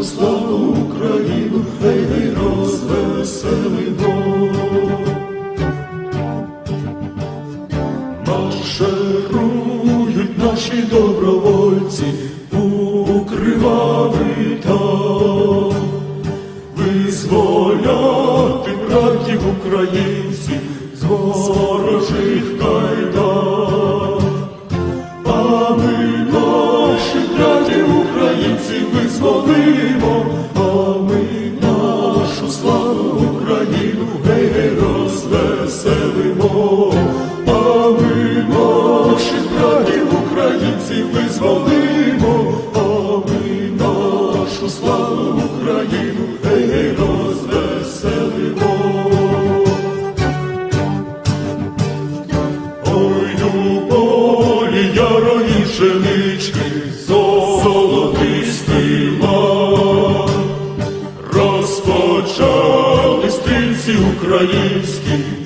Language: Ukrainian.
нашу славну Україну гей, гей, розвеселимо. Марширують наші добровольці у кривавий там, визволяти братів українців з ворожих кайдан. Визволимо, а ми нашу славу Україну гей, розвеселимо, а ми наших братів українців визволимо, а ми нашу славу Україну гей, розвеселимо. Ой, у полі ярої пшенички, українські